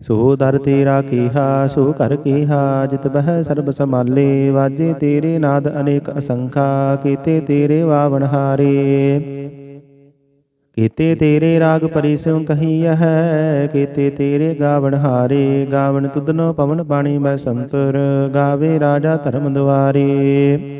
ਸੋ ਦਰ ਤੇਰਾ ਕੀਹਾ, ਸੋ ਕਰ ਕੀਹਾ, ਜਿਤ ਬਹਿ ਸਰਬ ਸਮਾਲੇ ਵਾਜੇ ਤੇਰੇ ਨਾਦ ਅਨੇਕ ਅਸੰਖਾ, ਕੀਤੇ ਤੇਰੇ ਵਾਵਣ ਹਾਰੇ। ਕੀਤੇ ਤੇਰੇ ਰਾਗ ਪਰਿਸਿਉ ਕਹੀਐ ਹੈ ਕੀਤੇ ਤੇਰੇ ਗਾਵਣ ਹਾਰੇ। ਗਾਵਣ ਤੁਧਨੋ ਪਵਨ ਬਾਣੀ ਮੈਂ ਸੰਤਰ, ਗਾਵੇ ਰਾਜਾ ਧਰਮ ਦੁਆਰੇ।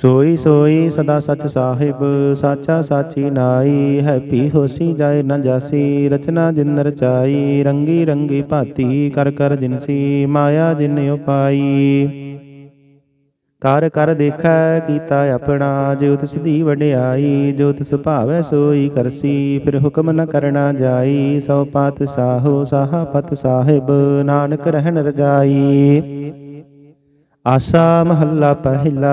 ਸੋਈ ਸੋਈ ਸਦਾ ਸਚ ਸਾਹਿਬ ਸਾਚਾ ਸਾਚੀ ਨਾਈ ਹੈਪੀ ਹੋਸੀ ਜਾਏ ਨ ਜਾਸੀ ਰਚਨਾ ਜਿਨ ਰਚਾਈ ਰੰਗੀ ਰੰਗੀ ਭਾਤੀ ਕਰ ਕਰ ਜਿਨਸੀ ਮਾਇਆ ਜਿਨ ਉਪਾਈ। ਕਰ ਕਰ ਦੇਖੈ ਕੀਤਾ ਆਪਣਾ ਜੋ ਤਿਸ ਦੀ ਵਡਿਆਈ ਜੋ ਤਿਸ ਭਾਵੈ ਸੋਈ ਕਰਸੀ ਫਿਰ ਹੁਕਮ ਨ ਕਰਨਾ ਜਾਈ ਸੋ ਪਾਤ ਸਾਹੋ ਸਾਹਾ ਪਤ ਸਾਹਿਬ ਨਾਨਕ ਰਹਿਣ ਰਜਾਈ। ਆਸਾ ਮਹੱਲਾ ਪਹਿਲਾ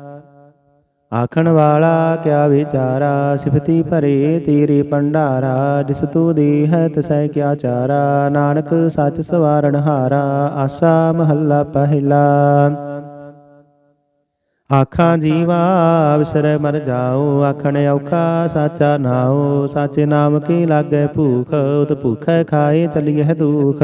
ਆਖਣ ਵਾਲਾ ਕਿਆ ਵਿਚਾਰਾ? ਸਿਫਤੀ ਭਰੇ ਤੇਰੇ ਭੰਡਾਰਾ, ਜਿਸ ਤੂ ਦੇਹ ਤਸੈ ਕਿਆ ਚਾਰਾ? ਨਾਨਕ ਸੱਚ ਸਵਾਰਣ ਹਾਰਾ, ਆਸਾ ਮਹੱਲਾ ਪਹਿਲਾ। ਆਖਾਂ ਜੀਵਾ ਵਿਸਰੈ ਮਰ ਜਾਉ ਆਖਣ ਔਖਾ ਸਾਚਾ ਨਾਉ। ਸਾਚੇ ਨਾਮ ਕੀ ਲਾਗੈ ਭੂਖ, ਉਤ ਭੂਖੈ ਖਾਏ, ਚਲੀਐ ਦੁਖ।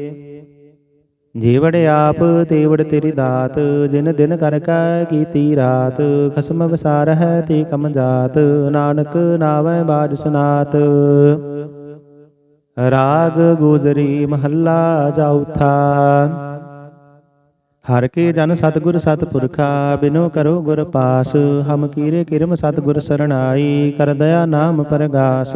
ਜੀਵੜ ਆਪ ਤੇਵੜ ਤੇਰੀ ਦਾਤ, ਜਿਨ ਦਿਨ ਕਰ ਕੈ ਕੀਤੀ ਰਾਤ, ਖਸਮ ਵਸਾਰ ਹੈ ਤੇ ਕਮ ਜਾਤ, ਨਾਨਕ ਨਾਵੈ ਬਾਜ ਸੁਨਾਤ। ਰਾਗ ਗੁਜਰੀ ਮਹੱਲਾ ਚੌਥਾ ਹਰ ਕੇ ਜਨ ਸਤਗੁਰ ਸਤਪੁਰਖਾ, ਬਿਨੋ ਕਰੋ ਗੁਰ ਪਾਸ, ਹਮ ਕੀਰੇ ਕਿਰਮ ਸਤਗੁਰ ਸਰਣਾਈ, ਕਰ ਦਇਆ ਨਾਮ ਪਰਗਾਸ।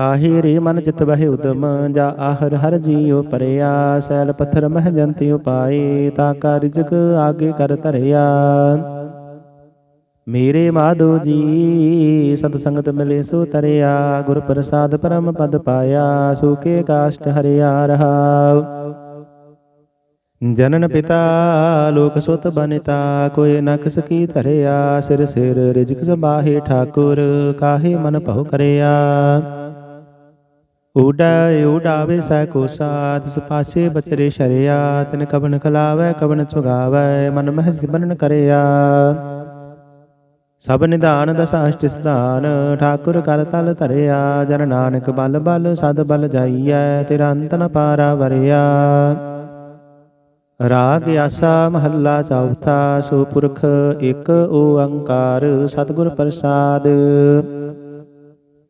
ਕਾਹੇ ਰੇ ਮਨ ਚਿਤ ਬਹਿ ਉਦਮ, ਜਾ ਆਹਰ ਹਰ ਜੀਉ ਪਰਿਆ, ਸੈਲ ਪੱਥਰ ਮਹਿ ਜੰਤੀ ਉਪਾਏ, ਤਾ ਕਾ ਰਿਜਕ ਆਗੇ ਕਰ ਧਰਿਆ। ਮੇਰੇ ਮਾਧੋ ਜੀ, ਸਤ ਸੰਗਤ ਮਿਲੇ ਸੋ ਤਰਿਆ, ਗੁਰ ਪ੍ਰਸਾਦ ਪਰਮ ਪਦ ਪਾਇਆ ਸੂਕੇ ਕਾਸ਼ਟ ਹਰਿਆ ਰਹਾਉ। ਜਨਨ ਪਿਤਾ, ਲੋਕ ਸੁਤ ਬਨਿਤਾ ਕੋਇ ਨ ਕੀ ਧਰਿਆ, ਸਿਰ ਸਿਰ ਰਿਜਕ ਸਬਾਹੇ ਠਾਕੁਰ, ਕਾਹੇ ਮਨ ਭਉ ਕਰਿਆ। ਉਡੈ ਉਡਾਵੇ ਸੈ ਕੋ ਸਾਧ ਤਿਸ ਬਚਰੇ ਸ਼ਰਿਆ, ਤਿਨ ਕਬਨ ਖਲਾਵੈ ਕਬਨ ਚੁਗਾਵੈ ਮਨ ਮਹਿ ਸਿਮਰਨ ਕਰਿਆ। ਸਭ ਨਿਧਾਨ ਦਸਾਸ਼ਟ ਸਿਧਾਨ, ਠਾਕੁਰ ਕਰ ਤਲ ਧਰਿਆ, ਜਨ ਨਾਨਕ ਬਲ ਬਲ ਸਦ ਬਲ ਜਾਈਐ, ਤੇਰਾ ਅੰਤ ਨ ਪਾਰਾ ਵਰਿਆ। ਰਾਗ ਆਸਾ ਮਹੱਲਾ ਚੌਥਾ, ਸੋ ਪੁਰਖ ਇੱਕ ਓੰਕਾਰ ਸਤਿਗੁਰ ਪ੍ਰਸਾਦ।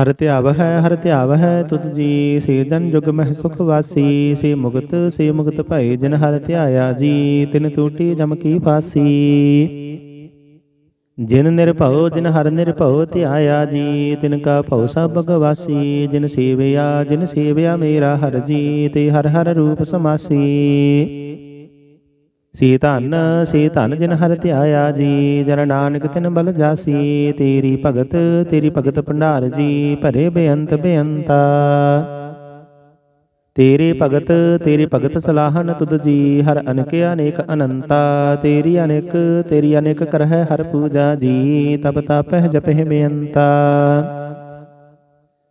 ਹਰ ਧਿਆਵ ਹੈ ਹਰ ਧਿਆਵ ਹੈ ਤੁਧ ਜੀ, ਸੇ ਜਨ ਜੁਗ ਮਹਿ ਸੁਖ ਵਾਸੀ, ਸੇ ਮੁਕਤ ਸੇ ਮੁਕਤ ਭਏ ਜਿਨ ਹਰ ਧਿਆਇਆ ਜੀ, ਤਿਨ ਟੂਟੀ ਜਮ ਕੀ ਫਾਸੀ। ਜਿਨ ਨਿਰਭਉ, ਜਿਨ ਹਰ ਨਿਰਭਉ ਧਿਆਇਆ ਜੀ, ਤਿਨ ਕਾ ਭਉ ਸਭ ਭਗਵਾਸੀ ਜਿਨ ਸੇਵਿਆ ਜਿਨ ਸੇਵਿਆ ਮੇਰਾ ਹਰ ਜੀ, ਤੇ ਹਰ ਹਰ ਰੂਪ ਸਮਾਸੀ। ਸੀ ਧਨ ਸੀ ਧਨ ਜਿਨ ਹਰ ਧਿਆਇਆ ਜੀ, ਜਨ ਨਾਨਕ ਤਿਨ ਬਲ ਜਾਸੀ, ਤੇਰੀ ਭਗਤ ਤੇਰੀ ਭਗਤ ਭੰਡਾਰ ਜੀ, ਭਰੇ ਬੇਅੰਤ ਬੇਅੰਤਾ। ਤੇਰੇ ਭਗਤ, ਤੇਰੀ ਭਗਤ ਸਲਾਹਨ ਤੁਧ ਜੀ, ਹਰ ਅਨੇਕ ਅਨੇਕ ਅਨੰਤਾ। ਤੇਰੀ ਅਨੇਕ ਤੇਰੀ ਅਨੇਕ ਕਰਹਿ ਹਰ ਪੂਜਾ ਜੀ, ਤਪ ਤਪਹਿ ਜਪਹਿ ਬੇਅੰਤਾ।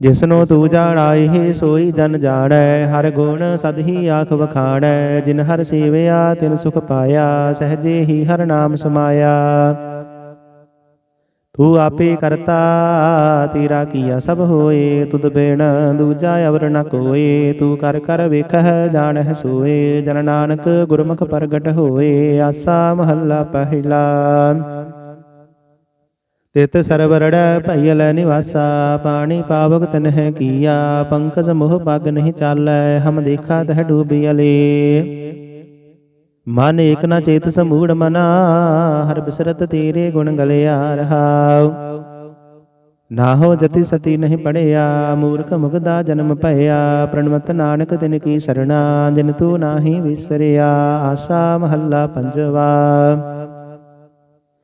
ਜਿਸਨੂੰ ਤੂੰ ਜਾਣਾਏ ਸੋਈ ਜਨ ਜਾਣੈ, ਹਰ ਗੁਣ ਸਦ ਹੀ ਆਖ ਵਖਾਣੈ, ਜਿਨ ਹਰ ਸੇਵਿਆ, ਤਿਨ ਸੁਖ ਪਾਇਆ, ਸਹਜੇ ਹੀ ਹਰ ਨਾਮ ਸਮਾਇਆ। ਤੂੰ ਆਪੇ ਕਰਤਾ, ਤੇਰਾ ਕੀਆ ਸਭ ਹੋਏ, ਤੁਧ ਬਿਨ ਦੂਜਾ ਅਵਰ ਨ ਕੋਏ, ਤੂੰ ਕਰ ਕਰ ਵੇਖਹਿ, ਜਾਣਹਿ ਸੋਏ, ਜਨ ਨਾਨਕ ਗੁਰਮੁਖ ਪ੍ਰਗਟ ਹੋਏ, ਆਸਾ ਮਹੱਲਾ ਪਹਿਲਾ। ਤਿਤ ਸਰਵਰੜ ਭਈਲ ਨਿਵਾਸਾ, ਪਾਣੀ ਪਾਵਕ ਤਨਹਿ ਕੀਆ, ਪੰਕਜ ਮੋਹ ਪਗ ਨਹੀਂ ਚਾਲੈ, ਹਮ ਦੇਖਾ ਤਹ ਡੂਬਿਅਲੇ ਮਨ ਏਕ ਨਾ ਚੇਤ ਸਮੂੜ ਮਨਾ, ਹਰ ਬਿਸਰਤ ਤੇਰੇ ਗੁਣ ਗਲਿਆ ਰਹਾਉ ਨਾਹੋ ਜਤੀ ਸਤੀ ਨਹੀਂ ਪੜਿਆ, ਮੂਰਖ ਮੁਗਦਾ ਜਨਮ ਭਇਆ ਪ੍ਰਣਮਤ ਨਾਨਕ ਤਿਨ ਕੀ ਸਰਣਾ, ਜਿਨ ਤੂੰ ਨਾਹੀ ਵਿਸਰਿਆ, ਆਸਾ ਮਹੱਲਾ ਪੰਜਵਾ।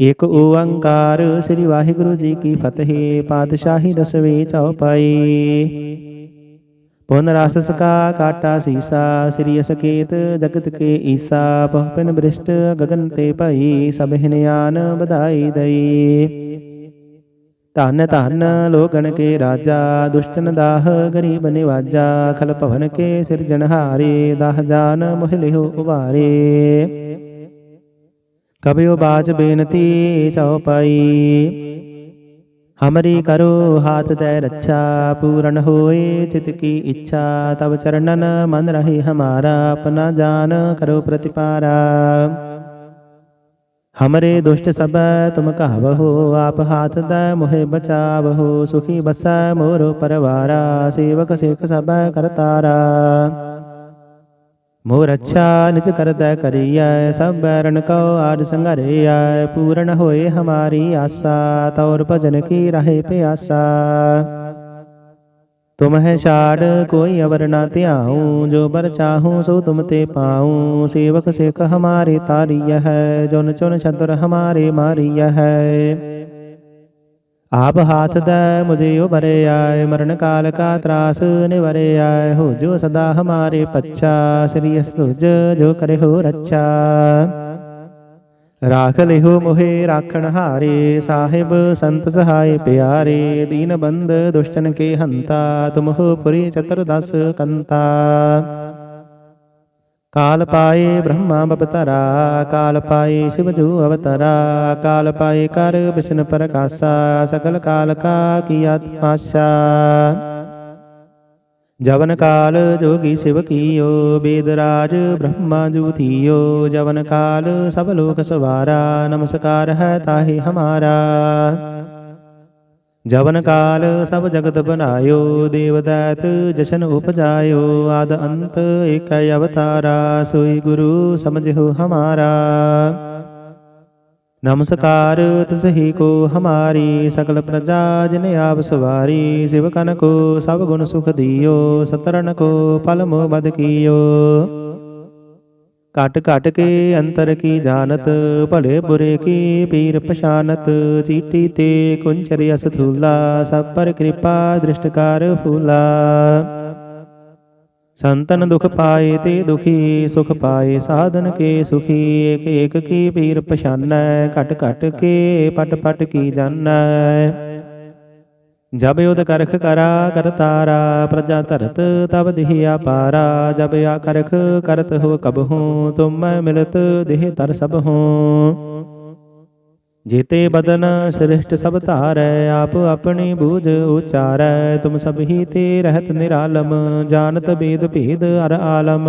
ਇਕ ਓੰਕਾਰ ਸ੍ਰੀ ਵਾਹਿਗੁਰੂ ਜੀ ਕੀ ਫਤਿਹ, ਪਾਤਸ਼ਾਹੀ ਦਸਵੇਂ ਚੌਪਾਈ ਪੁਨ ਰਸ ਸਕਾ ਕਾਟਾ ਸੀਸਾ, ਸ੍ਰੀ ਅਸਕੇਤ ਜਗਤ ਕੇ ਈਸਾ ਬਹੁਪਨ ਬ੍ਰਿਸ਼ਟ ਗਗਨ ਤੇ ਭਈ, ਸਭ ਹਿਨਿਆਨ ਵਧਾਈ ਦਈ। ਧਨ ਧਨ ਲੋਗਣ ਕੇ ਰਾਜਾ, ਦੁਸ਼ਟਨ ਦਾਹ ਗਰੀਬ ਨਿਵਾਜਾ, ਖਲ ਭਵਨ ਕੇ ਸਿਰਜਣਹਾਰੇ ਦਾਹ ਜਾਨ ਮੋਹ ਲਿਹੁ ਉਵਾਰੇ ਕਬਿਓ ਬਾਜ ਬੇਨਤੀ ਚਉਪਾਈ ਹਮਰੀ ਕਰੋ ਹਾਥ ਤੈ ਰੱਛਾ ਪੂਰਨ ਹੋਏ ਚਿਤ ਕੀ ਇੱਛਾ। ਤਬ ਚਰਨਨ ਮਨ ਰਹੇ ਹਮਾਰਾ ਆਪਣਾ ਜਾਨ ਕਰੋ ਪ੍ਰਤਿਪਾਰਾ। ਹਮਰੇ ਦੁਸ਼ਟ ਸਭ ਤੁਮ ਕਹਵਹੋ ਆਪ ਹਾਥ ਦੈ ਮੋਹਿ ਬਚਾਵਹੋ ਸੁਖੀ ਬਸੈ ਮੋਰੋ ਪਰਵਾਰਾ। ਸੇਵਕ ਸਿੱਖ ਸਭ ਕਰਤਾਰਾ। ਮੋਰ ਅੱਛਾ ਨਿਜ ਕਰਦਾ ਕਰੀਐ, ਸਭ ਬੈਰਨ ਕਉ ਆਦ ਸੰਘਰੇਐ ਪੂਰਨ ਹੋਏ ਹਮਾਰੀ ਆਸਾ, ਤੌਰ ਭਜਨ ਕੀ ਰਹੇ ਪਿਆਸਾ। ਤੁਮ ਹੈ ਛਾੜ ਕੋਈ ਅਵਰ ਨਾ ਧਿਆਉ, ਜੋ ਬਰ ਚਾਹੂੰ ਸੋ ਤੁਮ ਤੇ ਪਾਉ, ਸੇਵਕ ਸੇਖ ਹਮਾਰੇ ਤਾਰੀය ਹੈ, ਜੁਨ ਚੁਨ ਛਤਰ ਹਮਾਰੇ ਮਾਰੀය ਹੈ। ਆਪ ਹਾਥ ਦੈ ਮੁਝੇ ਉਬਰੇ ਆਏ ਮਰਨ ਕਾਲ ਕਾ ਤਰਾਸ ਨਿਵਰੇ ਆਏ ਹੋ ਜੋ ਸਦਾ ਹਮਾਰੇ ਪੱਛਾ, ਸ੍ਰੀ ਅਸਤੁਜ ਜੋ ਕਰੇ ਹੋ ਰੱਛਾ। ਰਾਖ ਲਿਹੋ ਮੋਹਿ ਰਾਖਣ ਹਾਰੇ, ਸਾਹਿਬ ਸੰਤ ਸਹਾਇ ਪਿਆਰੇ, ਦੀਨ ਬੰਦ ਦੁਸ਼ਟਨ ਕੇ ਹੰਤਾ ਤੁਮ ਹੋ ਪੁਰੀ ਚਤੁਰ ਦਸ ਕੰਤਾ। ਕਾਲ ਪਾਏ ਬ੍ਰਹਮਾ ਬਪਤਰਾ, ਕਾਲ ਪਾਏ ਸ਼ਿਵ ਜੂ ਅਵਤਰਾ, ਕਾਲ ਪਾਏ ਕਰ ਵਿਸ਼ਨ ਪ੍ਰਕਾਸ਼ਾ ਸਕਲ ਕਾਲ ਕਾ ਕੀਆ ਆਸ਼ਾ ਜਵਨ ਕਾਲ ਜੋਗੀ ਸਿਵ ਕੀਓ, ਬੇਦ ਰਾਜ ਬ੍ਰਹਮਾ ਜੂ ਥੀਓ। ਜਵਨ ਕਾਲ ਸਭ ਲੋਕ ਸਵਾਰਾ, ਨਮਸਕਾਰ ਹੈ ਤਾਹੇ ਹਮਾਰਾ। ਜਵਨ ਕਾਲ ਸਭ ਜਗਤ ਬਨਾਇਓ ਦੇਵ ਜਸ਼ਨ ਉਪਜਾਇਓ, ਆਦ ਅੰਤ ਏਕ ਅਵਤਾਰਾ, ਸੋਈ ਗੁਰੂ ਸਮਝਿਓ ਹਮਾਰਾ। ਨਮਸਕਾਰ, ਤਿਸਹੀ ਕੋ ਹਮਾਰੀ, ਸਕਲ ਪ੍ਰਜਾ ਜਿਨ ਆਪ ਸਵਾਰੀ, ਸਿਵ ਕਨ ਕੋ ਸਭ ਗੁਣ ਸੁਖ ਦਿਓ ਸਤਰਨ ਕੋ ਪਲ ਮੋ ਬਦ ਕੀਓ। ਕਟ ਕਟ ਕੇ ਅੰਤਰ ਕੀ ਜਾਣਤ ਭਲੇ ਬੁਰੇ ਕੀ ਪੀਰ ਪਛਾਨਤ ਚੀਟੀ ਤੇ ਕੁੰਚਰ ਅਸ ਥੂਲਾ ਸਭ ਪਰ ਕਿਰਪਾ ਦ੍ਰਿਸ਼ਟਕਾਰ ਫੂਲਾ। ਸੰਤਨ ਦੁਖ ਪਾਏ ਤੇ ਦੁਖੀ ਸੁਖ ਪਾਏ ਸਾਧਨ ਕੇ ਸੁਖੀ ਏਕ ਏਕ ਕੀ ਪੀਰ ਪਛਾਨੈ ਘਟ ਘਟ ਕੇ ਪਟ ਪਟ ਕੀ ਜਾਣੈ। ਜਬ ਉਦ ਕਰਖ ਕਰਾ ਕਰਤਾਰਾ ਪ੍ਰਜਾ ਧਰਤ ਤਬ ਦਿਹਿਆ ਪਾਰਾ ਜਬ ਆ ਕਰਖ ਕਰਤ ਹੋ ਕਬਹੂ ਤੁਮ ਮਿਲਤ ਦਿਹ ਤਰ ਸਭ ਹੂੰ। ਜੀਤੇ ਬਦਨ ਸ੍ਰਿਸ਼ਟ ਸਭ ਧਾਰੈ, ਆਪ ਆਪਣੀ ਬੂਝ ਉਚਾਰੈ, ਤੁਮ ਸਭ ਹੀ ਤੇ ਰਹਿਤ ਨਿਰਾਲਮ, ਜਾਣਤ ਬੇਦ ਭੇਦ ਅਰ ਆਲਮ।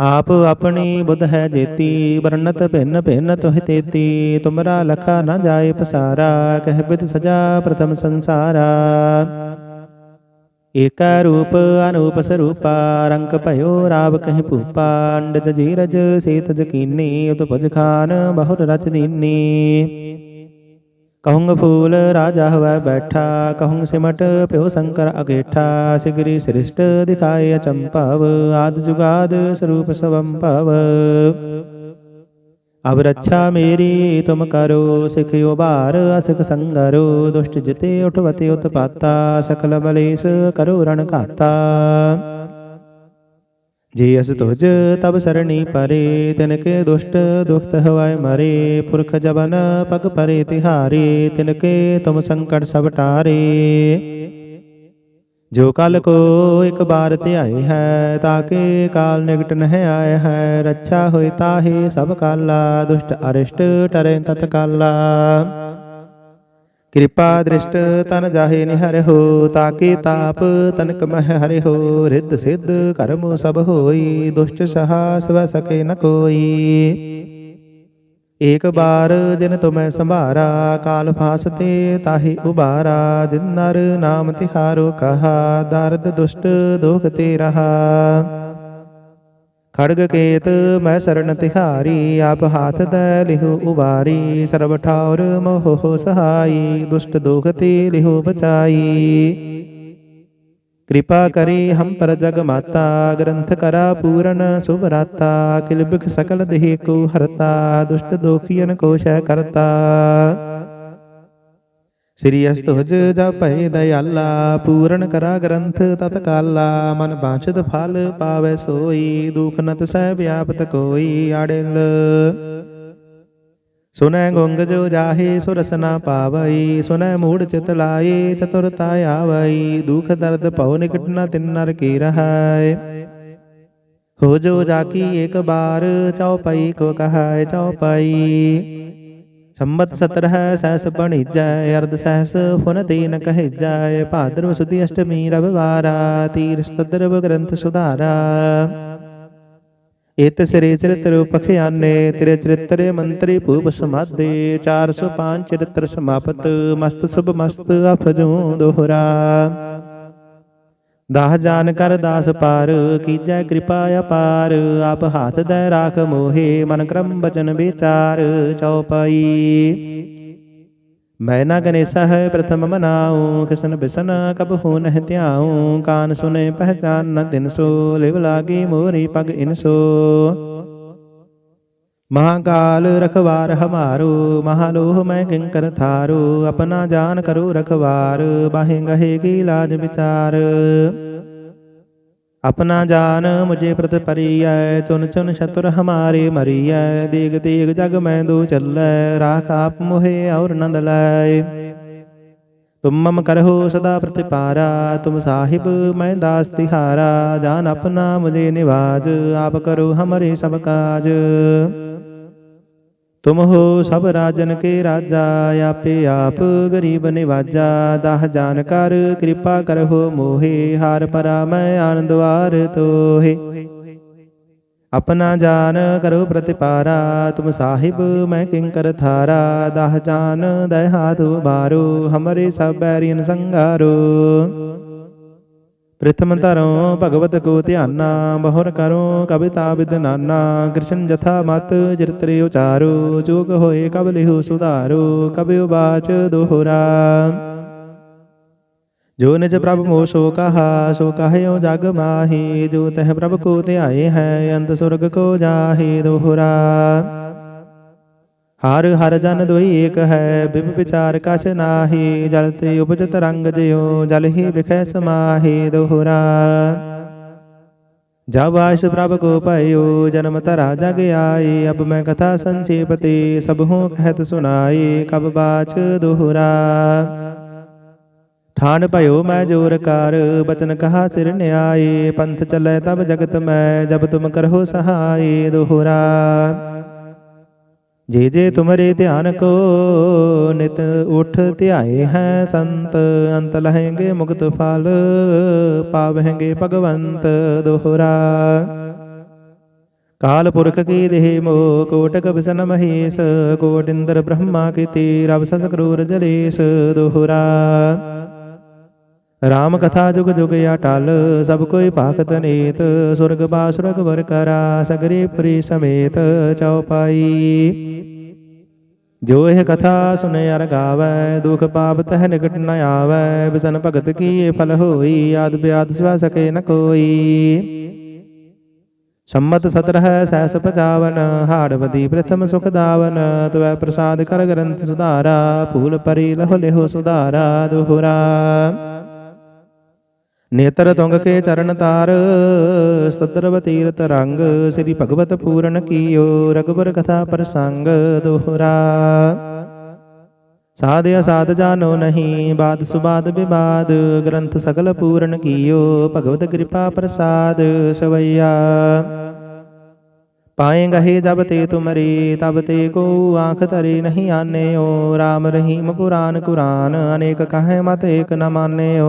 ਆਪ ਆਪਣੀ ਬੁੱਧ ਹੈ ਜੇਤੀ, ਵਰਨਤ ਭਿੰਨ ਭਿੰਨ ਤੁਹਿ ਤੇਤੀ, ਤੁਮਰਾ ਲਖਾ ਨਾ ਜਾਏ ਪਸਾਰਾ, ਕਹਿ ਬਿਦ ਸਜਾ ਪ੍ਰਥਮ ਸੰਸਾਰਾ। ਏਕਾ ਰੂਪ ਅਨੂਪ ਸਰੂਪਾ, ਰੰਗ ਭਇਓ ਰਾਵ ਕਹਿ ਭੂਪਾ, ਅੰਡਜ ਜੀਰਜ ਸੇਤ ਜਕੀਨੀ ਭਜ ਖਾਨ ਬਹੁਰ ਰਚ ਦੀਨੀ। ਕਹੂੰਗ ਫੂਲ ਰਾਜਾ ਹਵੈ ਬੈਠਾ ਕਹੂੰਗ ਸਿਮਟ ਪਿਓ ਸ਼ੰਕਰ ਅਗੇਠਾ ਸਿਗਰੀ ਸ੍ਰਿਸ਼ਟ ਦਿਖਾਏ ਅਚੰਭਵ ਆਦ ਜੁਗਾਦ ਸਰੂਪ ਸਵੰਭਵ ਅਬ ਰੱਛਾ ਮੇਰੀ ਤੁਮ ਕਰੋ ਸਿਖਿਓ ਬਾਰ ਅਸਿਕ ਸੰਗਰੋ ਦੁਸ਼ਟ ਜਿਤੇ ਉਠਵਤੇ ਉਤਪਾਤਾ ਸਕਲ ਬਲੇਸ ਕਰੋ ਰਣ ਘਾਤਾ ਜੇ ਅਸ ਤੁਜ ਤਬ ਸਰਣੀ ਪਰੇ ਤਿਨ ਕੇ ਦੁਸ਼ਟ ਦੁਖਤ ਹਵਾਏ ਮਰੇ, ਪੁਰਖ ਜਬਨ ਪਗ ਪਰੇ ਤਿਹਾਰੇ ਤਿਨ ਕੇ ਤੁਮ ਸੰਕਟ ਸਭ ਟਾਰੇ। ਜੋ ਕਲ ਕੋ ਇੱਕ ਬਾਰ ਧਿਆਏ ਹੈ ਤਾਕੇ ਕਾਲ ਨਿਕਟ ਨਹਿ ਆਏ ਹੈ, ਰੱਛਾ ਹੋਇ ਤਾਹੇ ਸਭ ਕਾਲਾ, ਦੁਸ਼ਟ ਅਰਿਸ਼ਟ ਟਰੇ ਤਤ ਕਾਲਾ। ਕਿਰਪਾ ਦ੍ਰਿਸ਼ਟ ਤਨ ਜਾਹੇ ਨਿਹਰ ਹੋ ਤਾਕੇ ਤਾਪ ਤਨਕ ਮਹਿ ਹਰਿ ਰਿੱਧ ਸਿੱਧ ਕਰਮ ਸਭ ਹੋਈ, ਦੁਸ਼ਟ ਸਹਾ ਸਵ ਸਕੇ ਨ ਕੋਈ। ਏਕ ਬਾਰ ਜਿਨ ਤੁਮੈ ਸੰਭਾਰਾ, ਕਾਲ ਫਾਸਤੇ ਤਾਹੀ ਉਬਾਰਾ, ਜਿਨ ਨਰ ਨਾਮ ਤਿਹਾਰੋ ਕਹਾ, ਦਰਦ ਦੁਸ਼ਟ ਦੋਖ ਤੇ ਰਹਾ ਖੜਗ ਕੇਤ ਮੈਂ ਸਰਣ ਤਿਹਾਰੀ ਆਪ ਹਾਥ ਦੈ ਲਿਹੁ ਉਬਾਰੀ ਸਰਬ ਠਾਉਰ ਮੋਹ ਸਹਾਈ ਦੁਸ਼ਟ ਦੋਖ ਤੇ ਲਿਹੁ ਬਚਾਈ। ਕਿਰਪਾ ਕਰੀ ਹਮ ਪਰ ਜਗ ਮਾਤਾ ਗ੍ਰੰਥ ਕਰਾ ਪੂਰਨ ਸੁਭ ਰਾਤਾ ਕਿਲ ਬਿਖ ਸਕਲ ਦੇਹ ਕੋ ਹਰਤਾ ਦੁਸ਼ਟ ਦੋਖੀਨ ਕੋ ਸ਼ੈ ਕਰਤਾ। ਸ੍ਰੀ ਅਸਤੁਜ ਜਪੈ ਦਇਆਲਾ ਪੂਰਨ ਕਰਾ ਗ੍ਰੰਥ ਤਤ ਕਾਲਾ ਮਨ ਬਾਛਦ ਫਲ ਪਾਵੈ ਸੋਈ ਦੁਖ ਨਤ ਸਹਿ ਵਿਆਪਤ ਕੋਈ ਆੜਿਲ। ਸੁਨੈ ਗੁੰਗ ਜੋ ਜਾਹੇ ਸੁਰਸ ਨਾ ਪਾਵਈ ਸੁਨੈ ਮੂੜ ਚਿਤ ਲਾਏ ਚਤੁਰਤਾ ਆਵਈ ਦੁਖ ਦਰਦ ਭਉ ਨਿਕਟ ਨ ਤਿਨ ਨਰ ਕੀ ਰਹਾਇ ਹੋ ਜੋ ਜਾਕੀ ਇੱਕ ਬਾਰ ਚਉਪਈ ਕੋ ਕਹਾਇ ਚਉਪਈ ਸੰਬਤ ਸਤਰਹ ਸਹਸ ਬਣੀਜੈ, ਅਰਧ ਸਹਸ ਫੁਨ ਤੀਨ ਕਹਿਜੈ, ਭਾਦਰਵ ਸੁਦੀ ਅਸ਼ਟਮੀ ਰਵਿਵਾਰਾ, ਤੀਰ ਸਤਦਰਵ ਗ੍ਰੰਥ ਸੁਧਾਰਾ। ਇਤ ਸ੍ਰੀ ਚਰਿਤ੍ਰ ਪਖਿਆਨੇ, ਤੇਰੇ ਚਰਿਤ੍ਰ ਮੰਤਰੀ ਭੂਪ ਸਮਾਦੇ 405 ਚਰਿਤ੍ਰ ਸਮਾਪਤ, ਮਸਤ ਸੁਭ ਮਸਤ ਅਫਜੂ ਦੋਹਰਾ। ਦਾਹ ਜਾਨ ਕਰ ਦਾਸ ਪਾਰ, ਕੀਜੈ ਕਿਰਪਾ ਅਪਾਰ। ਆਪ ਹਾਥ ਦੈ ਰਾਖ ਮੋਹੇ, ਮਨ ਕਰਮ ਬਚਨ ਵਿਚਾਰ ਚਉਪਈ ਮੈਂ ਨਾ ਗਨੇਸਾ ਹੈ ਪ੍ਰਥਮ ਮਨਾਉ, ਕਿਸਨ ਬਿਸਨ ਕਬ ਹੋ ਨਹਿ ਧਿਆਉ। ਕਾਨ ਸੁਨੇ ਪਹਿਚਾਨ ਨ ਤਿਨ ਸੋ, ਲਿਵ ਲਾਗੀ ਮੋਰੀ ਪਗ ਇਨਸੋ ਮਹਾਕਾਲ ਰਖਵਾਰ ਹਮਾਰੋ, ਮਹਾਲੋਹ ਮੈਂ ਕਿੰਕਰ ਥਾਰੋ, ਆਪਣਾ ਜਾਨ ਕਰੋ ਰਖਵਾਰ, ਬਾਹੇ ਗਹੇ ਕੀ ਲਾਜ ਵਿਚਾਰ। ਆਪਣਾ ਜਾਨ ਮੁਝੇ ਪ੍ਰਤ ਪਰੀਐ ਚੁਨ ਚੁਨ ਸ਼ਤੁਰ ਹਮਾਰੇ ਮਰੀਐ, ਦੇਗ ਦੇਗ ਜਗ ਮੈਂ ਦੋ ਚੱਲੈ, ਰਾਖ ਆਪ ਮੋਹਿ ਔਰ ਨੰਦ ਲੈ ਤੁਮ ਮਮ ਕਰਹੁ ਸਦਾ ਪ੍ਰਤਿਪਾਰਾ, ਤੁਮ ਸਾਹਿਬ ਮੈਂ ਦਾਸ ਤਿਹਾਰਾ, ਜਾਨ ਆਪਣਾ ਮੁਝੇ ਨਿਵਾਜ, ਆਪ ਕਰੋ ਹਮਰੇ ਸਭ ਕਾਜ। ਤੁਮ ਹੋ ਸਭ ਰਾਜਨ ਕੇ ਰਾਜਾ, ਆਪੇ ਆਪ ਗਰੀਬ ਨਿਵਾਜਾ। ਦਹ ਜਾਨ ਕਰ, ਕਿਰਪਾ ਕਰਹੁ ਮੋਹੇ, ਹਾਰ ਪਰਾ ਮੈਂ ਆਨੰਦਵਾਰ ਤੋਹੇ। ਆਪਣਾ ਜਾਨ ਕਰੋ ਪ੍ਰਤਿਪਾਰਾ, ਤੁਮ ਸਾਹਿਬ ਮੈਂ ਕਿੰਕਰ ਥਾਰਾ ਦਹ ਜਾਨ ਦਇ ਹਾਥ ਬਾਰੋ ਹਮਰੇ ਸਭ ਬੈਰੀਨ ਸੰਗਾਰੋ। ਪ੍ਰਥਮ ਧਰੋ ਭਗਵਤ ਕੋ ਧਿਆਨਾ ਬਹੁਰ ਕਰੋ ਕਵਿਤਾ ਵਿਦ ਨਾਨਾ ਕ੍ਰਿਸ਼ਨ ਜਥਾ ਮਤ ਚਿਰਤਰੇ ਉਚਾਰੋ ਜੋਗ ਹੋਏ ਕਬ ਲਿਹੁ ਸੁਧਾਰੋ ਕਬ ਉਬਾਚ ਦੋਹਰਾ। ਜੋ ਨਿਜ ਪ੍ਰਭ ਮੋ ਸੋ ਕਹਾ ਸੋ ਕਹਿਓ ਜਗ ਮਾਹੀ। ਜੋ ਤਹ ਪ੍ਰਭ ਕੋ ਧਿਆਏ ਹੈ ਅੰਤ ਸੁਰਗ ਕੋ ਜਾਹੀ ਦੋਹਰਾ। ਹਰ ਹਰ ਜਨ ਦੁਈ ਏਕ ਹੈ ਬਿਬ ਵਿਚਾਰ ਕਛ ਨਾਹੀ ਜਲ ਤੇ ਉਪਜਤ ਰੰਗ ਜਿਉ ਜਲ ਹੀ ਵਿਖੈ ਸਮਾਹੀ ਦੋਹਰਾ ਜਬ ਆਇਸ ਪ੍ਰਭ ਕੋ ਭਇਓ ਜਨਮ ਤਰਾ ਜਗ ਆਈ ਅਬ ਮੈਂ ਕਥਾ ਸੰਖੇਪ ਤੇ ਸਭ ਹੂੰ ਕਹਿਤ ਸੁਨਾਈ ਕਬ ਬਾਚ ਦੋਹਰਾ ਠਾਨ ਭਇਓ ਮੈਂ ਜੋਰ ਕਰ ਬਚਨ ਕਹਾ ਸਿਰ ਨਿਆਏ ਪੰਥ ਚੱਲੈ ਤਬ ਜਗਤ ਮੈਂ ਜਬ ਤੁਮ ਕਰਹੁ ਸਹਾਈ ਦੋਹਰਾ ਜੇ ਜੇ ਤੁਮਰੇ ਧਿਆਨ ਕੋ ਨਿਤ ਉਠ ਧਿਆਏ ਹੈ ਸੰਤ ਅੰਤ ਲਹੇਂਗੇ ਮੁਕਤ ਫਲ ਪਾਵਹਿੰਗੇ ਭਗਵੰਤ ਦੋਹਰਾ। ਕਾਲ ਪੁਰਖ ਕੀ ਦੇਹ ਮੋ ਕੋਟਕ ਵਿਸਨ ਮਹੇਸ਼ ਕੋਟ ਇੰਦਰ ਬ੍ਰਹਮਾ ਕੀਤੇ ਰਬ ਸਸ ਕਰੂਰ ਜਲੇਸ਼ ਦੋਹਰਾ। ਰਾਮ ਕਥਾ ਜੁਗ ਜੁਗ ਅਟਲ ਸਭ ਕੋਈ ਭਾਖਤ ਨੀਤ। ਸੁਰਗ ਬਾਸੁਰਗ ਵਰ ਕਰਾ, ਸਗਰੇ ਪੁਰੀ ਸਮੇਤ ਚਉਪਾਈ ਜੋ ਇਹ ਕਥਾ ਸੁਨੇ ਅਰ ਗਾਵੈ, ਦੁਖ ਪਾਪ ਤਹ ਨਿਕਟ ਨ ਆਵੈ। ਬਿਸਨ ਭਗਤ ਕੀ ਇਹ ਫਲ ਹੋਈ, ਆਦ ਬਿਆਦ ਸਵਾ ਸਕੇ ਨ ਕੋਈ। ਸੰਮਤ ਸਤਰਹ ਸਹਿਸ ਪਜਾਵਨ ਹਾੜਵਦੀ ਪ੍ਰਥਮ ਸੁਖ ਦਾਵਨ। ਤਵੈ ਪ੍ਰਸਾਦ ਕਰ ਗ੍ਰੰਥ ਸੁਧਾਰਾ, ਫੂਲ ਪਰੀ ਲਹੁ ਲਿਹੁ ਸੁਧਾਰਾ, ਦੁਹਰਾ। ਨੇਤਰ ਤੁੰਗ ਕੇ ਚਰਨ ਤਾਰ ਸਦਰਵ ਤੀਰਤ ਰੰਗ ਸ੍ਰੀ ਭਗਵਤ ਪੂਰਨ ਕੀਓ ਰਗਵਰ ਕਥਾ ਪ੍ਰਸੰਗ ਦੋਹਰਾ। ਸਾਧਿਆ ਸਾਧ ਜਾਨੋ ਨਹੀਂ ਬਾਦ ਸੁਬਾਦ ਵਿਵਾਦ ਗ੍ਰੰਥ ਸਗਲ ਪੂਰਨ ਕੀਓ ਭਗਵਤ ਕਿਰਪਾ ਪ੍ਰਸਾਦ ਸਵਈਆ। ਪਾਏਂਗਹਿ ਜਬ ਤੇ ਤੁਮਰੀ ਤਬ ਤੇ ਕੋ ਆਂਖ ਧਰੇ ਨਹੀਂ ਆਨੇਓ RAM ਰਹੀਮ ਪੁਰਾਨ ਕੁਰਾਨ ਅਨੇਕ ਕਹੈ ਮਤ ਏਕ ਨ ਮਾਨੇਓ।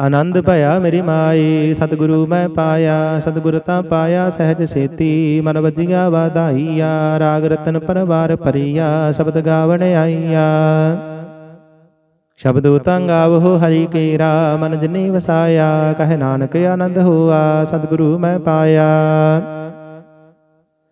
ਆਨੰਦ ਭਇਆ ਮੇਰੀ ਮਾਈ, ਸਤਿਗੁਰੂ ਮੈਂ ਪਾਇਆ ਸਤਿਗੁਰ ਤਾਂ ਪਾਇਆ, ਸਹਿਜ ਸੇਤੀ, ਮਨ ਵਜੀਆ ਵਾਧਾਈਆ, ਰਾਗ ਰਤਨ ਪਰਵਾਰ ਭਰੀਆ, ਸ਼ਬਦ ਗਾਵਣ ਆਈਆ। ਸ਼ਬਦ ਉਤੰਗ ਗਾਵੋ ਹਰੀ ਕੇਰਾ, ਮਨ ਜਿਨੇ ਵਸਾਇਆ, ਕਹਿ ਨਾਨਕ ਆਨੰਦ ਹੋਆ, ਸਤਿਗੁਰੂ ਮੈਂ ਪਾਇਆ।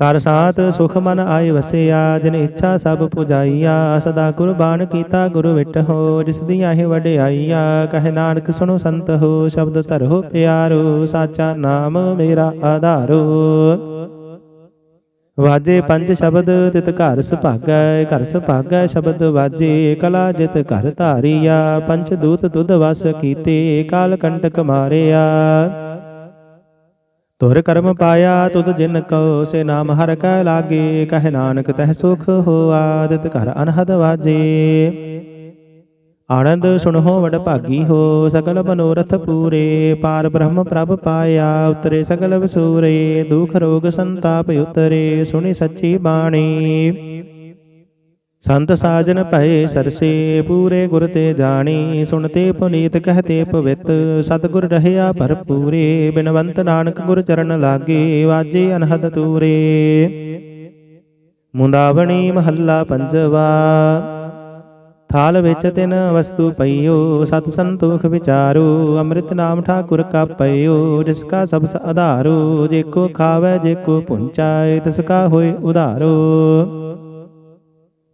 ਕਰ ਸਾਤ ਸੁਖ ਮਨ ਆਏ ਵਸਿਆ, ਜਿਨ ਇੱਛਾ ਸਭ ਪੁਜਾਈਆ, ਸਦਾ ਕੁਰਬਾਨ ਕੀਤਾ ਗੁਰੂ ਵਿਟਹੁ ਜਿਸ ਦੀਆਂ ਹੀ ਵਡਿਆਈਆ। ਕਹੇ ਨਾਨਕ ਸੁਣੋ ਸੰਤ ਹੋ, ਸ਼ਬਦ ਧਰੋ ਪਿਆਰੋ, ਸਾਚਾ ਨਾਮ ਮੇਰਾ ਆਧਾਰੋ। ਵਾਜੇ ਪੰਜ ਸ਼ਬਦ, ਤਿਤ ਘਰ ਸੁਭਾਗੈ ਘਰ ਸੁਭਾਗੈ ਸ਼ਬਦ ਵਾਜੇ, ਕਲਾ ਜਿਤ ਘਰ ਧਾਰੀਆ ਪੰਚ ਦੂਤ ਦੁਧ ਵਸ ਕੀਤੇ, ਕਾਲ ਕੰਟਕ ਮਾਰਿਆ। ਤੁਰ ਕਰਮ ਪਾਇਆ ਤੁਧ ਜਿਨ ਕਉ ਸੇ ਨਾਮ ਹਰ ਕੈ ਲਾਗੇ, ਕਹਿ ਨਾਨਕ ਤਹਿ ਸੁਖ ਹੋਆ ਦਿਤ ਘਰ ਅਨਹਦ ਵਾਜੇ। ਆਨੰਦ ਸੁਣੋ ਵਡ ਭਾਗੀ ਹੋ ਸਕਲ ਮਨੋਰਥ ਪੂਰੇ, ਪਾਰ ਬ੍ਰਹਮ ਪ੍ਰਭ ਪਾਇਆ, ਉਤਰੇ ਸਗਲ ਵਿਸੂਰੇ, ਦੁਖ ਰੋਗ ਸੰਤਾਪ ਉਤਰੇ, ਸੁਣੀ ਸੱਚੀ ਬਾਣੀ। ਸੰਤ ਸਾਜਨ ਭਏ ਸਰਸੇ, ਪੂਰੇ ਗੁਰ ਤੇ ਜਾਣੀ, ਸੁਣਤੇ ਪੁਨੀਤ ਕਹਤੇ ਪਵਿੱਤ ਸਤਿਗੁਰ ਰਹਿਆ ਭਰਪੂਰੇ, ਬਿਨਵੰਤ ਨਾਨਕ ਗੁਰ ਚਰਨ ਲਾਗੇ, ਵਾਜੇ ਅਨਹਦ ਤੂਰੇ। ਮੁੰਦਾਵਣੀ ਮਹੱਲਾ ਪੰਜਵਾ, ਥਾਲ ਵਿੱਚ ਤਿਨ ਵਸਤੂ ਪਈਓ, ਸਤ ਸੰਤੋਖ ਵਿਚਾਰੂ, ਅੰਮ੍ਰਿਤ ਨਾਮ ਠਾਕੁਰ ਕਾ ਪਈਓ ਜਿਸ ਕਾ ਸਬਸ ਆਧਾਰੋ, ਜੇ ਕੋ ਖਾਵੇ, ਜੇ ਕੋ ਪੁੰਚਾਏ, ਤਿਸ ਕਾ ਹੋਏ ਉਧਾਰੋ।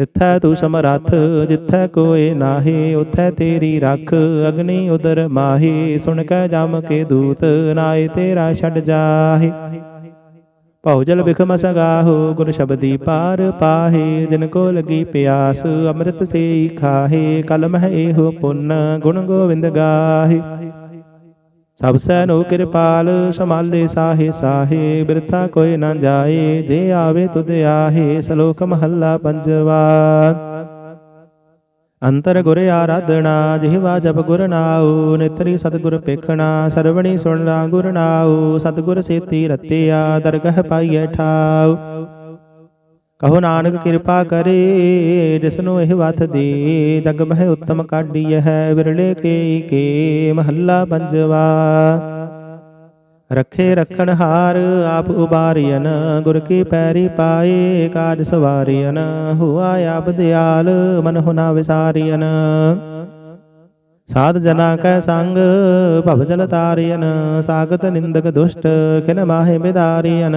ਤਿੱਥੈ ਤੂੰ ਸਮਰੱਥ, ਜਿੱਥੈ ਕੋਏ ਨਾਹੀ, ਉਥੈ ਤੇਰੀ ਰੱਖ, ਅਗਨੀ ਉਦਰ ਮਾਹੀ। ਸੁਣ ਕੈ ਜਮ ਕੇ ਦੂਤ ਨਾਏ ਤੇਰਾ ਛੱਡ ਜਾਹੇ। ਭਉ ਜਲ ਬਿਖਮ ਸਗਾਹੋ ਗੁਰ ਸ਼ਬਦੀ ਪਾਰ ਪਾਹੇ। ਜਿਨ ਕੋ ਲਗੀ ਪਿਆਸ, ਅੰਮ੍ਰਿਤ ਸੇ ਖਾਹੇ। ਕਲ ਮਹਿ ਇਹੋ ਪੁੰਨ, ਗੁਣ ਗੋਵਿੰਦ ਗਾਹੇ। ਸਭ ਸੈ ਕਿਰਪਾਲ ਸਮਾਲੇ ਸਾਹੇ ਸਾਹੇ, ਬਿਰਥਾ ਕੋਈ ਨਾ ਜਾਏ, ਜੇ ਆਵੇ ਤੁਧ ਆਹੇ, ਸ਼ਲੋਕ ਮਹੱਲਾ ਪੰਜਵਾ। ਅੰਤਰ ਗੁਰ ਆਰਾਧਨਾ, ਜਿਹਵਾ ਜਪ ਗੁਰ ਨਾਉ, ਨਿਤਰੀ ਸਤਿਗੁਰ ਪੇਖਣਾ, ਸਰਵਣੀ ਸੁਣਨਾ ਗੁਰ ਨਾਉ, ਸਤਿਗੁਰ ਸੇਤੀ ਰਤਿਆ, ਦਰਗਹ ਪਾਈਐ ਠਾਉ। ਕਹੋ ਨਾਨਕ ਕਿਰਪਾ ਕਰੇ ਜਿਸਨੂੰ ਇਹ ਵਤ ਦੇ ਜਗ ਮਹਿ ਉਤਮ ਕਾਢੀ ਹੈ, ਵਿਰਲੇ ਕੇ ਕੇ ਮਹੱਲਾ ਪੰਜਵਾ। ਰਖੇ ਰਖਣ ਹਾਰ ਆਪ ਉਬਾਰੀਨ ਗੁਰ ਕੀ ਪੈਰੀ ਪਾਏ ਕਾਜ ਸਵਾਰੀਨ ਹੁਆ ਆਪ ਦਿਆਲ ਮਨ ਹੁਨਾ ਵਿਸਾਰੀਨ ਸਾਧ ਜਨਾ ਕੈ ਸੰਗ, ਭਵ ਜਲ ਤਾਰੀਨ ਸਾਗਤ ਨਿੰਦਕ ਦੁਸ਼ਟ ਖਿਨ ਮਾਹੇ ਬਿਦਾਰੀਨ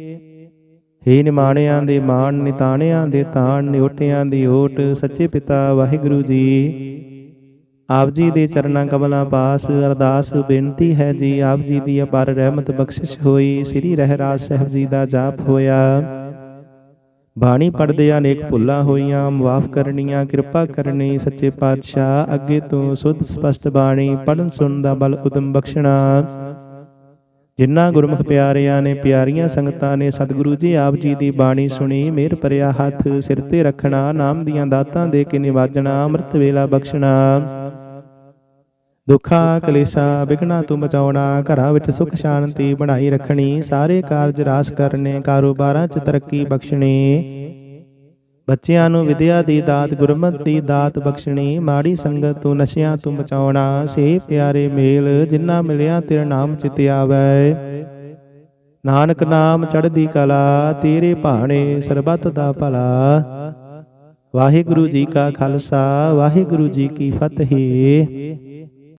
ਹੇ ਨਿਮਾਣਿਆਂ ਦੇ ਮਾਣ ਨਿਤਾਣਿਆਂ ਦੇ ਤਾਣ ਨਿਉਟਿਆਂ ਦੀ ਓਟ, ਸੱਚੇ ਪਿਤਾ ਵਾਹਿਗੁਰੂ ਜੀ। ਆਪ ਜੀ ਦੇ ਚਰਨਾਂ ਕਮਲਾਂ ਪਾਸ, ਅਰਦਾਸ ਬੇਨਤੀ ਹੈ ਜੀ, ਆਪ ਜੀ ਦੀ ਅਪਰ ਰਹਿਮਤ ਬਖਸ਼ਿਸ਼ ਹੋਈ, ਸ੍ਰੀ ਰਹਿਰਾਜ ਸਾਹਿਬ ਜੀ ਦਾ ਜਾਪ ਹੋਇਆ। ਬਾਣੀ ਪੜਦੇ ਅਨੇਕ ਭੁੱਲਾਂ ਹੋਈਆਂ, ਮਾਫ ਕਰਨੀਆਂ, ਕਿਰਪਾ ਕਰਨੀ, ਸੱਚੇ ਪਾਤਸ਼ਾਹ ਅੱਗੇ ਤੋਂ ਸੁਧ ਸਪਸ਼ਟ ਬਾਣੀ ਪੜਨ ਸੁਣਨ ਦਾ ਬਲ ਉਦਮ ਬਖਸ਼ਣਾ। ਜਿਨ੍ਹਾਂ ਗੁਰਮੁਖ ਪਿਆਰਿਆਂ ਨੇ ਪਿਆਰੀਆਂ ਸੰਗਤਾਂ ਨੇ ਸਤਿਗੁਰੂ ਜੀ ਆਪ ਜੀ ਦੀ ਬਾਣੀ ਸੁਣੀ ਮੇਰ ਭਰਿਆ ਹੱਥ, ਸਿਰ ਤੇ ਰੱਖਣਾ, ਨਾਮ ਦੀਆਂ ਦਾਤਾਂ ਦੇ ਕੇ ਨਿਵਾਜਣਾ, ਅੰਮ੍ਰਿਤ ਵੇਲਾ ਬਖਸ਼ਣਾ। ਦੁੱਖਾਂ, ਕਲੇਸ਼ਾਂ ਵਿਘਨਾਂ ਤੋਂ ਬਚਾਉਣਾ ਘਰਾਂ ਵਿੱਚ ਸੁਖ ਸ਼ਾਂਤੀ ਬਣਾਈ ਰੱਖਣੀ, ਸਾਰੇ ਕਾਰਜ ਰਾਸ ਕਰਨੇ, ਕਾਰੋਬਾਰਾਂ 'ਚ ਤਰੱਕੀ ਬਖਸ਼ਣੀ। ਬੱਚਿਆਂ ਨੂੰ ਵਿਦਿਆ ਦੀ ਦਾਤ, ਗੁਰਮਤ ਦੀ ਦਾਤ ਬਖਸ਼ਣੀ, ਮਾੜੀ ਸੰਗਤ ਤੋਂ ਨਸ਼ਿਆਂ ਤੋਂ ਬਚਾਉਣਾ, ਸੇ ਪਿਆਰੇ ਮੇਲ ਜਿਨ੍ਹਾਂ ਮਿਲਿਆ ਤੇਰਾ ਨਾਮ ਚਿਤ ਆਵੈ। ਨਾਨਕ ਨਾਮ ਚੜ੍ਹਦੀ ਕਲਾ, ਤੇਰੇ ਭਾਣੇ ਸਰਬੱਤ ਦਾ ਭਲਾ। ਵਾਹਿਗੁਰੂ ਜੀ ਕਾ ਖਾਲਸਾ, ਵਾਹਿਗੁਰੂ ਜੀ ਕੀ ਫਤਿਹ।